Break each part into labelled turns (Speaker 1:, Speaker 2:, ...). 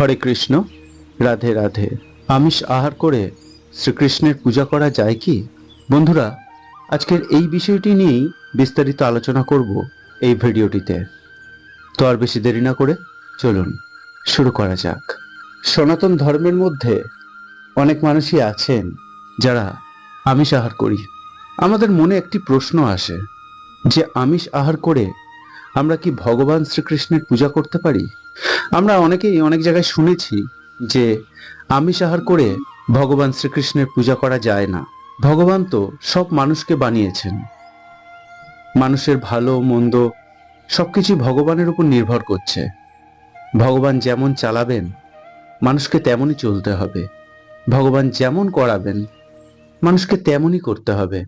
Speaker 1: হরে কৃষ্ণ, রাধে রাধে। আমিষ আহার করে শ্রীকৃষ্ণের পূজা করা যায় কি? বন্ধুরা, আজকের এই বিষয়টি নিয়েই বিস্তারিত আলোচনা করব এই ভিডিওটিতে। তো আর বেশি দেরি না করে চলুন শুরু করা যাক। সনাতন ধর্মের মধ্যে অনেক মানুষই আছেন যারা আমিষ আহার করি। আমাদের মনে একটি প্রশ্ন আসে যে, আমিষ আহার করে আমরা কি ভগবান শ্রীকৃষ্ণের পূজা করতে পারি? আমরা অনেকেই অনেক জায়গায় শুনেছি যে আমিষ আহার করে ভগবান শ্রীকৃষ্ণের পূজা করা যায় না। ভগবান তো সব মানুষকে বানিয়েছেন। মানুষের ভালো, মন্দ সবকিছু ভগবানের উপর নির্ভর করছে। ভগবান যেমন চালাবেন, মানুষকে তেমনই চলতে হবে। ভগবান যেমন করাবেন, মানুষকে তেমনই করতে হবে।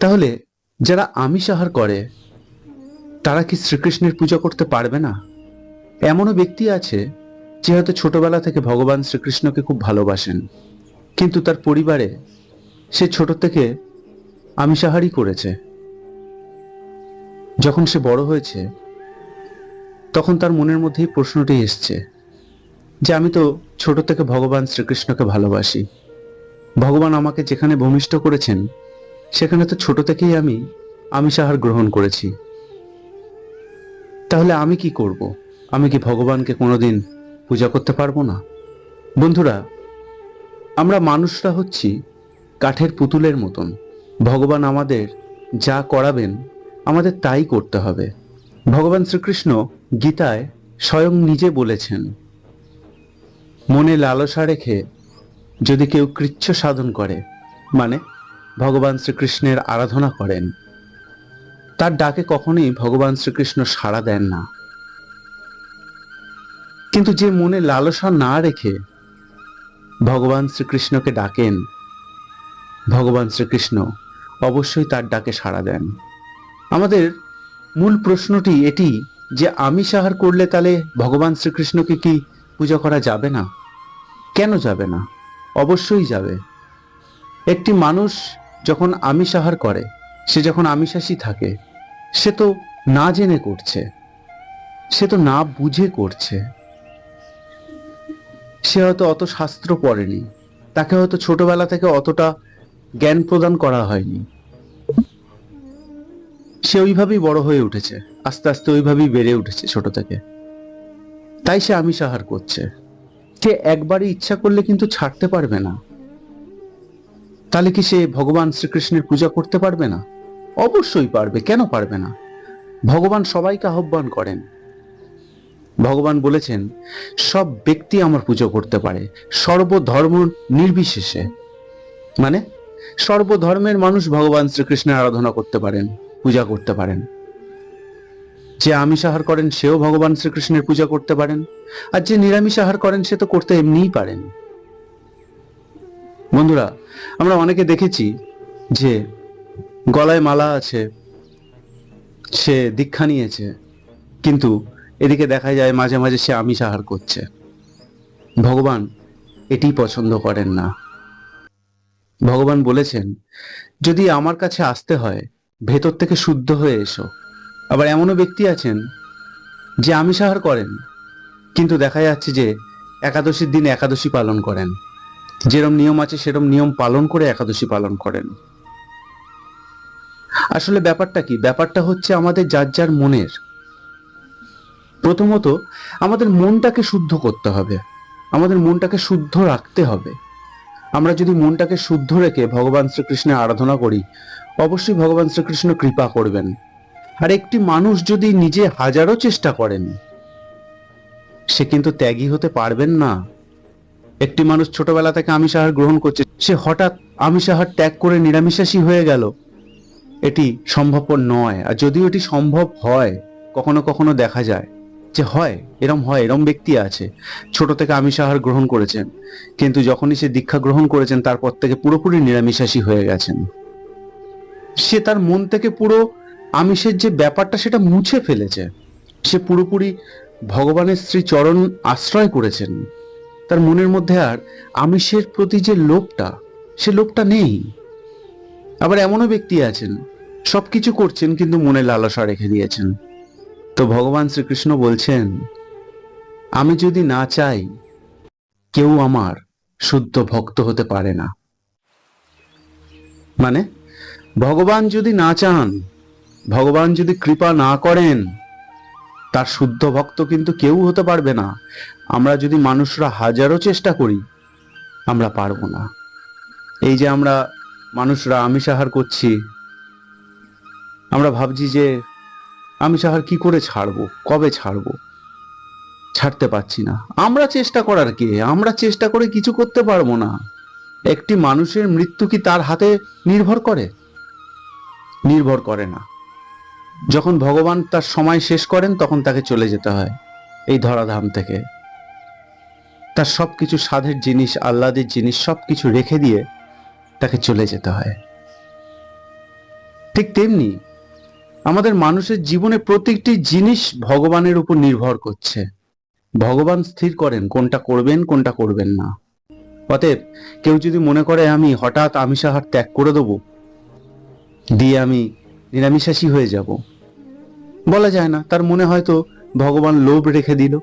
Speaker 1: তাহলে যারা আমিষ আহার করে তারা কি শ্রীকৃষ্ণের পূজা করতে পারবে না? এমনও ব্যক্তি আছে যে হয়তো ছোটবেলা থেকে ভগবান শ্রীকৃষ্ণকে খুব ভালোবাসেন। কিন্তু তার পরিবারে সে ছোট থেকে আমিষাহারই করেছে। যখন সে বড় হয়েছে, তখন তার মনের মধ্যেই প্রশ্নটি এসছে যে আমি তো ছোট থেকে ভগবান শ্রীকৃষ্ণকে ভালোবাসি। ভগবান আমাকে যেখানে ভূমিষ্ঠ করেছেন, সেখানে তো ছোট থেকেই আমি আমিষাহার গ্রহণ করেছি। তাহলে আমি কি করব? আমি কি ভগবানকে কোনোদিন পূজা করতে পারব না? বন্ধুরা, আমরা মানুষরা হচ্ছি কাঠের পুতুলের মতন। ভগবান আমাদের যা করাবেন, আমাদের তাই করতে হবে। ভগবান শ্রীকৃষ্ণ গীতায় স্বয়ং নিজে বলেছেন, মনে লালসা রেখে যদি কেউ কৃচ্ছ সাধন করে মানে ভগবান শ্রীকৃষ্ণের আরাধনা করেন। তার ডাকে কখনোই ভগবান শ্রীকৃষ্ণ সাড়া দেন না। কিন্তু যে মনে লালসা না রেখে ভগবান শ্রীকৃষ্ণকে ডাকেন, ভগবান শ্রীকৃষ্ণ অবশ্যই তার ডাকে সাড়া দেন। আমাদের মূল প্রশ্নটি এটি যে আমিষ আহার করলে তাহলে ভগবান শ্রীকৃষ্ণকে কি পূজা করা যাবে না? কেন যাবে না? অবশ্যই যাবে। একটি মানুষ যখন আমিষ আহার করে সে যখন আমিষাসী থাকে, সে তো না জেনে করছে, সে তো না বুঝে করছে। সে হয়তো অত শাস্ত্র পড়েনি, তাকে হয়তো ছোটবেলা থেকে অতটা জ্ঞান প্রদান করা হয়নি। সে ওইভাবেই বড় হয়ে উঠেছে, আস্তে আস্তে ওইভাবেই বেড়ে উঠেছে ছোট থেকে। তাই সে আমিষ আহার করছে। সে একবারই ইচ্ছা করলে কিন্তু ছাড়তে পারবে না। তাহলে কি সে ভগবান শ্রীকৃষ্ণের পূজা করতে পারবে না? অবশ্যই পারবে, কেন পারবে না? ভগবান সবাইকে আহ্বান করেন। ভগবান বলেছেন, সব ব্যক্তি আমার পুজো করতে পারে, সর্বধর্ম নির্বিশেষে। মানে সর্বধর্মের মানুষ ভগবান শ্রীকৃষ্ণের আরাধনা করতে পারেন, পূজা করতে পারেন। যে আমিষ আহার করেন, সেও ভগবান শ্রীকৃষ্ণের পূজা করতে পারেন, আর যে নিরামিষ আহার করেন, সে তো করতে এমনিই পারেন। বন্ধুরা, আমরা অনেকে দেখেছি যে গলায় মালা আছে। সে দীক্ষা নিয়েছে। কিন্তু এদিকে দেখা যায় মাঝে মাঝে সে আমিষ আহার করছে। ভগবান এটি পছন্দ করেন না। ভগবান বলেছেন, যদি আমার কাছে আসতে হয়, ভেতর থেকে শুদ্ধ হয়ে এসো। আবার এমনও ব্যক্তি আছেন যে আমিষ আহার করেন, কিন্তু দেখা যাচ্ছে যে একাদশীর দিন একাদশী পালন করেন। যেরম নিয়ম আছে, সেরম নিয়ম পালন করে একাদশী পালন করেন। আসলে ব্যাপারটা কি? ব্যাপারটা হচ্ছে আমাদের যার যার মনের। প্রথমত, আমাদের মনটাকে শুদ্ধ করতে হবে। আমাদের মনটাকে শুদ্ধ রাখতে হবে। আমরা যদি মনটাকে শুদ্ধ রেখে ভগবান শ্রীকৃষ্ণের আরাধনা করি, অবশ্যই ভগবান শ্রীকৃষ্ণ কৃপা করবেন। আর একটি মানুষ যদি নিজে হাজারো চেষ্টা করেন, সে কিন্তু ত্যাগী হতে পারবেন না। একটি মানুষ ছোটবেলা থেকে আমিষ আহার গ্রহণ করছে, সে হঠাৎ আমিষ আহার ত্যাগ করে নিরামিষাসী হয়ে গেল। এটি সম্ভবপর নয়। আর যদিও এটি সম্ভব হয়, কখনো কখনো দেখা যায় যে হয়, এরম হয়, এরম ব্যক্তি আছে। ছোট থেকে আমিষ আহার গ্রহণ করেছেন, কিন্তু যখনই সে দীক্ষা গ্রহণ করেছেন, তারপর থেকে পুরোপুরি নিরামিষাসী হয়ে গেছেন। সে তার মন থেকে পুরো আমিষের যে ব্যাপারটা, সেটা মুছে ফেলেছে। সে পুরোপুরি ভগবানের শ্রী চরণ আশ্রয় করেছেন। তার মনের মধ্যে আর আমিষের প্রতি যে লোভটা সে লোভটা নেই। আবার এমনও ব্যক্তি আছেন সবকিছু করছেন কিন্তু মনে লালসা রেখে দিয়েছেন। তো ভগবান শ্রীকৃষ্ণ বলছেন, আমি যদি না চাই, কেউ আমার শুদ্ধ ভক্ত হতে পারে না। মানে ভগবান যদি না চান, ভগবান যদি কৃপা না করেন, তার শুদ্ধ ভক্ত কিন্তু কেউ হতে পারবে না। আমরা যদি মানুষরা হাজারো চেষ্টা করি, আমরা পারব না। এই যে আমরা মানুষরা আমিষ আহার করছি আমরা ভাবছি যে আমি সাহার কি করে ছাড়বো? কবে ছাড়বো? ছাড়তে পারছি না। আমরা চেষ্টা করার কে? আমরা চেষ্টা করে কিছু করতে পারব না। একটি মানুষের মৃত্যু কি তার হাতে নির্ভর করে? নির্ভর করে না। যখন ভগবান তার সময় শেষ করেন, তখন তাকে চলে যেতে হয় এই ধরাধাম থেকে। তার সবকিছু সাধের জিনিস, আহ্লাদের জিনিস, সবকিছু রেখে দিয়ে তাকে চলে যেতে হয়। ঠিক তেমনি আমাদের মানুষের জীবনে প্রত্যেকটি জিনিস ভগবানের উপর নির্ভর করছে। ভগবান স্থির করেন, কোনটা করবেন কোনটা করবেন না। অতএব কেউ যদি মনে করে আমি হঠাৎ আমিষ আহার ত্যাগ করে দেবো, দিয়ে আমি নিরামিষাসী হয়ে যাব, বলা যায় না। তার মনে হয়তো ভগবান লোভ রেখে দিল।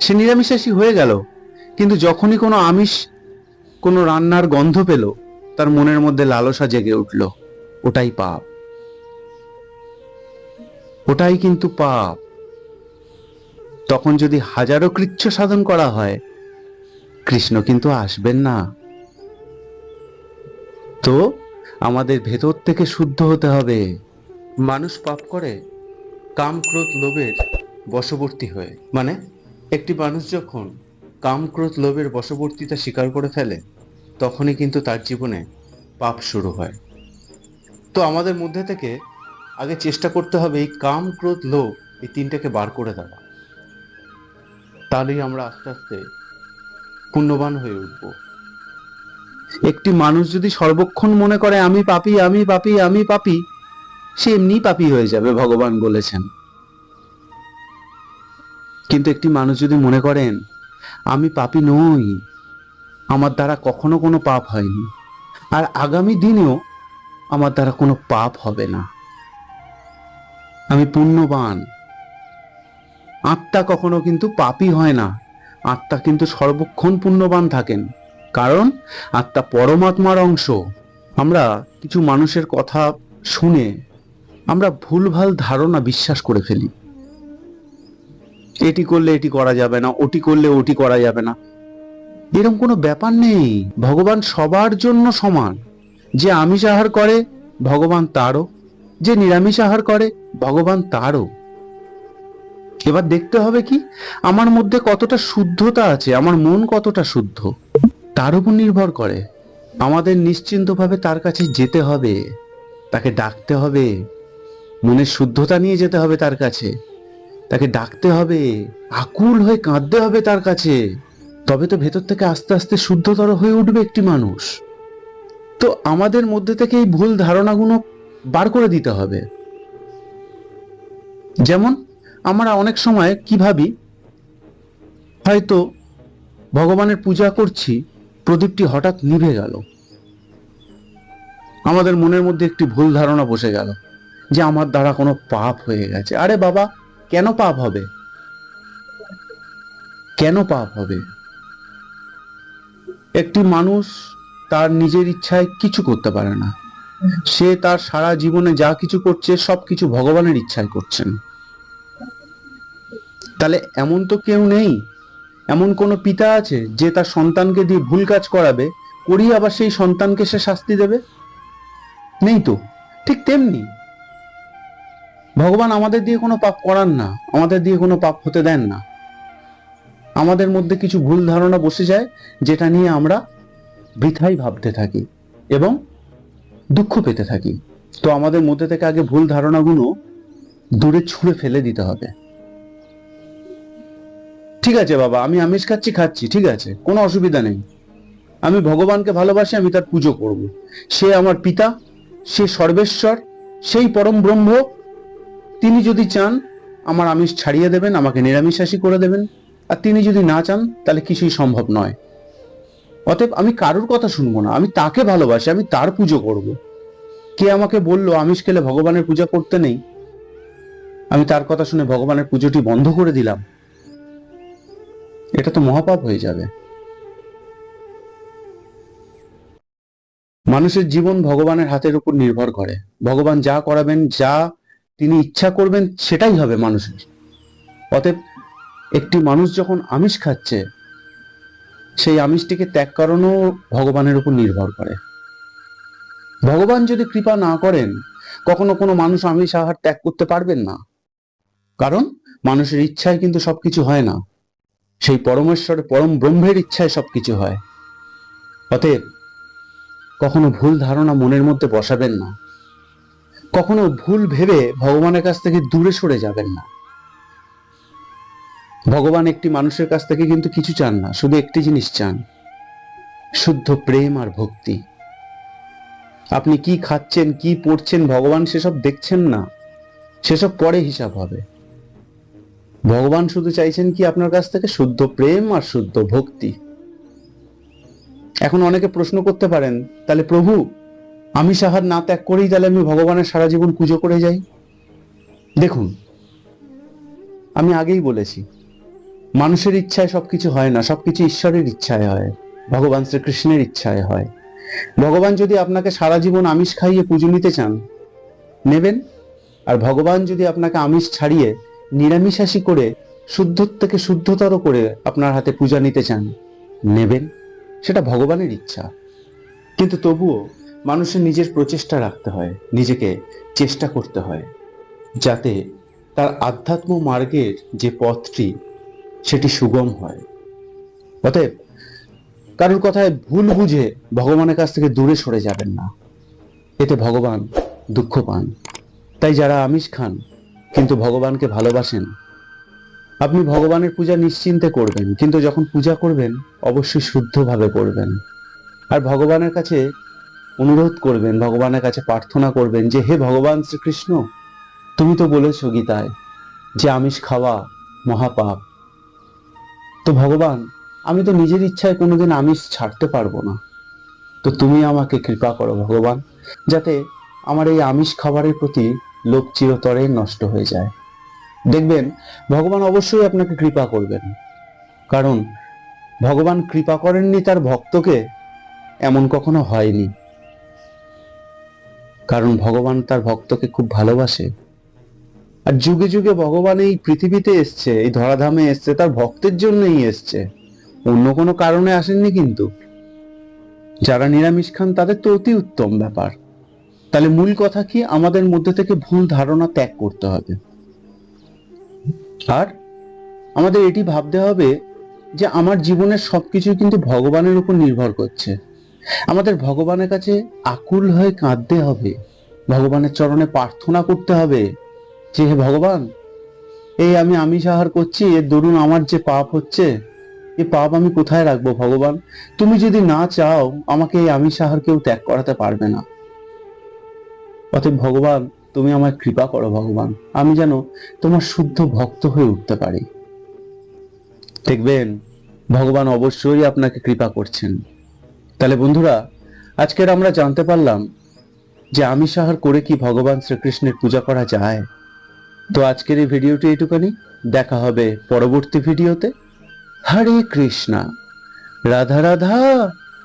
Speaker 1: সে নিরামিষাসী হয়ে গেল, কিন্তু যখনই কোনো আমিষ, কোনো রান্নার গন্ধ পেল, তার মনের মধ্যে লালসা জেগে উঠল। ওটাই পাপ। ওটাই কিন্তু পাপ। তখন যদি হাজারো কৃচ্ছ সাধন করা হয়, কৃষ্ণ কিন্তু আসবেন না। তো আমাদের ভেতর থেকে শুদ্ধ হতে হবে। মানুষ পাপ করে কাম ক্রোধ লোভের বশবর্তী হয়ে। মানে একটি মানুষ যখন কাম ক্রোধ লোভের বশবর্তীতা স্বীকার করে ফেলে, তখনই কিন্তু তার জীবনে পাপ শুরু হয়। তো আমাদের মধ্যে থেকে আগে চেষ্টা করতে হবে এই কাম ক্রোধ লোভ এই তিনটাকে বার করে দেওয়া। তাহলেই আমরা আস্তে আস্তে পুণ্যবান হয়ে উঠব। একটি মানুষ যদি সর্বক্ষণ মনে করে, আমি পাপি আমি পাপি আমি পাপি, সে এমনি পাপি হয়ে যাবে, ভগবান বলেছেন। কিন্তু একটি মানুষ যদি মনে করেন, আমি পাপি নই, আমার দ্বারা কখনো কোনো পাপ হয়নি, আর আগামী দিনেও আমার দ্বারা কোনো পাপ হবে না আমি পুণ্যবান। আত্মা কখনো কিন্তু পাপি হয় না। আত্মা কিন্তু সর্বক্ষণ পুণ্যবান থাকেন। কারণ আত্মা পরমাত্মার অংশ। আমরা কিছু মানুষের কথা শুনে আমরা ভুলভাল ধারণা বিশ্বাস করে ফেলি। এটি করলে এটি করা যাবে না, ওটি করলে ওটি করা যাবে না। এরকম কোনো ব্যাপার নেই। ভগবান সবার জন্য সমান। যে আমিষ আহার করে, ভগবান তারও যে নিরামিষ আহার করে, ভগবান তারও। এবার দেখতে হবে কি, আমার মধ্যে কতটা শুদ্ধতা আছে, আমার মন কতটা শুদ্ধ, তার উপর নির্ভর করে। আমাদের নিশ্চিন্তভাবে তার কাছে যেতে হবে, তাকে ডাকতে হবে, মনের শুদ্ধতা নিয়ে যেতে হবে তার কাছে। তাকে ডাকতে হবে, আকুল হয়ে কাঁদতে হবে তার কাছে। তবে তো ভেতর থেকে আস্তে আস্তে শুদ্ধতর হয়ে উঠবে একটি মানুষ। তো আমাদের মধ্যে থেকে এই ভুল ধারণাগুলো বার করে দিতে হবে। যেমন, আমরা অনেক সময় কি ভাবি, হয়তো ভগবানের পূজা করছি, প্রদীপটি হঠাৎ নিভে গেল। আমাদের মনের মধ্যে একটি ভুল ধারণা বসে গেল যে আমার দ্বারা কোনো পাপ হয়ে গেছে। আরে বাবা, কেন পাপ হবে? কেন পাপ হবে? একটি মানুষ তার নিজের ইচ্ছায় কিছু করতে পারে না। সে তার সারা জীবনে যা কিছু করছে, সব কিছু ভগবানের ইচ্ছায় করছেন। তাহলে এমন তো কেউ নেই, এমন কোনো পিতা আছে যে তার সন্তানকে দিয়ে ভুল কাজ করাবে, করিয়ে আবার সেই সন্তানকে সে শাস্তি দেবে? নেই তো। ঠিক তেমনি ভগবান আমাদের দিয়ে কোনো পাপ করান না, আমাদের দিয়ে কোনো পাপ হতে দেন না। আমাদের মধ্যে কিছু ভুল ধারণা বসে যায়, যেটা নিয়ে আমরা বৃথাই ভাবতে থাকি। এবং দুঃখ পেতে থাকি। তো আমাদের মধ্যে থেকে আগে ভুল ধারণাগুলো দূরে ছুঁড়ে ফেলে দিতে হবে। ঠিক আছে বাবা, আমি আমিষ খাচ্ছি খাচ্ছি, ঠিক আছে, কোনো অসুবিধা নেই। আমি ভগবানকে ভালোবাসি, আমি তার পুজো করব। সে আমার পিতা, সে সর্বেশ্বর, সেই পরম ব্রহ্ম। তিনি যদি চান, আমার আমিষ ছাড়িয়ে দেবেন, আমাকে নিরামিষাসী করে দেবেন। আর তিনি যদি না চান, তাহলে কিছুই সম্ভব নয়। অতএব আমি কারোর কথা শুনব না, আমি তাকে ভালোবাসি, আমি তার পুজো করব। কে আমাকে বলল, আমিষ খেলে ভগবানের পূজা করতে নেই? আমি তার কথা শুনে ভগবানের পুজোটি বন্ধ করে দিলাম। এটা তো মহাপাপ হয়ে যাবে। মানুষের জীবন ভগবানের হাতের উপর নির্ভর করে। ভগবান যা করাবেন, যা তিনি ইচ্ছা করবেন, সেটাই হবে মানুষের। অতএব একটি মানুষ যখন আমিষ খাচ্ছে সেই আমিষটিকে ত্যাগ করানো ভগবানের উপর নির্ভর করে। ভগবান যদি কৃপা না করেন, কখনো কোনো মানুষ আমিষ আহার ত্যাগ করতে পারবেন না। কারণ মানুষের ইচ্ছায় কিন্তু সবকিছু হয় না। সেই পরমেশ্বর, পরম ব্রহ্মের ইচ্ছায় সবকিছু হয়। অতএব কখনো ভুল ধারণা মনের মধ্যে বসাবেন না। কখনো ভুল ভেবে ভগবানের কাছ থেকে দূরে সরে যাবেন না। ভগবান একটি মানুষের কাছ থেকে কিন্তু কিছু চান না, শুধু একটি জিনিস চান, শুদ্ধ প্রেম আর ভক্তি। আপনি কি খাচ্ছেন, কি পড়ছেন, ভগবান সেসব দেখছেন না, সেসব পরে হিসাব হবে। ভগবান শুধু চাইছেন কি আপনার কাছ থেকে শুদ্ধ প্রেম আর শুদ্ধ ভক্তি। এখন অনেকে প্রশ্ন করতে পারেন, তাহলে প্রভু, আমি সাহার না ত্যাগ করেই তাহলে আমি ভগবানের সারা জীবন পুজো করে যাই? দেখুন, আমি আগেই বলেছি মানুষের ইচ্ছায় সবকিছু হয় না, সবকিছু ঈশ্বরের ইচ্ছায় হয়, ভগবান শ্রীকৃষ্ণের ইচ্ছায় হয়। ভগবান যদি আপনাকে সারা জীবন আমিষ খাইয়ে পুজো নিতে চান, নেবেন। আর ভগবান যদি আপনাকে আমিষ ছাড়িয়ে নিরামিষাসী করে শুদ্ধ থেকে শুদ্ধতর করে আপনার হাতে পূজা নিতে চান, নেবেন। সেটা ভগবানের ইচ্ছা। কিন্তু তবুও মানুষের নিজের প্রচেষ্টা রাখতে হয়, নিজেকে চেষ্টা করতে হয়, যাতে তার আধ্যাত্ম মার্গের যে পথটি সেটি সুগম হয়। অতএব কারোর কথায় ভুল বুঝে ভগবানের কাছ থেকে দূরে সরে যাবেন না। এতে ভগবান দুঃখ পান। তাই যারা আমিষ খান, কিন্তু ভগবানকে ভালোবাসেন, আপনি ভগবানের পূজা নিশ্চিন্তে করবেন, কিন্তু যখন পূজা করবেন, অবশ্যই শুদ্ধভাবে করবেন। আর ভগবানের কাছে অনুরোধ করবেন, ভগবানের কাছে প্রার্থনা করবেন যে, হে ভগবান শ্রীকৃষ্ণ, তুমি তো বলেছ গীতায় যে, আমিষ খাওয়া মহাপাপ। তো ভগবান, আমি তো নিজের ইচ্ছায় কোনোদিন আমিষ ছাড়তে পারব না। তো তুমি আমাকে কৃপা করো ভগবান, যাতে আমার এই আমিষ খাবারের প্রতি লোভ চিরতরে নষ্ট হয়ে যায়। দেখবেন, ভগবান অবশ্যই আপনাকে কৃপা করবেন। কারণ, ভগবান কৃপা করেননি তার ভক্তকে, এমন কখনো হয়নি। কারণ ভগবান তার ভক্তকে খুব ভালোবাসে। আর যুগে যুগে ভগবান এই পৃথিবীতে এসছে, এই ধরাধামে এসছে, তার ভক্তের জন্যই এসছে। অন্য কোনো কারণে আসেননি কিন্তু। যারা নিরামিষ খান, তাদের তো অতি উত্তম ব্যাপার। তাহলে মূল কথা কি? আমাদের মধ্যে থেকে ভুল ধারণা ত্যাগ করতে হবে। আর আমাদের এটি ভাবতে হবে যে আমার জীবনের সবকিছু কিন্তু ভগবানের উপর নির্ভর করছে। আমাদের ভগবানের কাছে আকুল হয়ে কাঁদতে হবে। ভগবানের চরণে প্রার্থনা করতে হবে। যে হে ভগবান, এই আমি আমিষ আহার করছি এর দরুন আমার যে পাপ হচ্ছে এই পাপ আমি কোথায় রাখব ভগবান? তুমি যদি না চাও, আমাকে এই আমিষ আহার কেউ ত্যাগ করাতে পারবে না। অতএব ভগবান, তুমি আমায় কৃপা করো ভগবান, আমি যেন তোমার শুদ্ধ ভক্ত হয়ে উঠতে পারি। দেখবেন, ভগবান অবশ্যই আপনাকে কৃপা করছেন। তাহলে বন্ধুরা, আজকের আমরা জানতে পারলাম যে আমিষ আহার করে কি ভগবান শ্রীকৃষ্ণের পূজা করা যায়? তো আজকের এই ভিডিওটি এইটুকানি দেখা হবে পরবর্তী ভিডিওতে। হরে কৃষ্ণা। রাধা রাধা।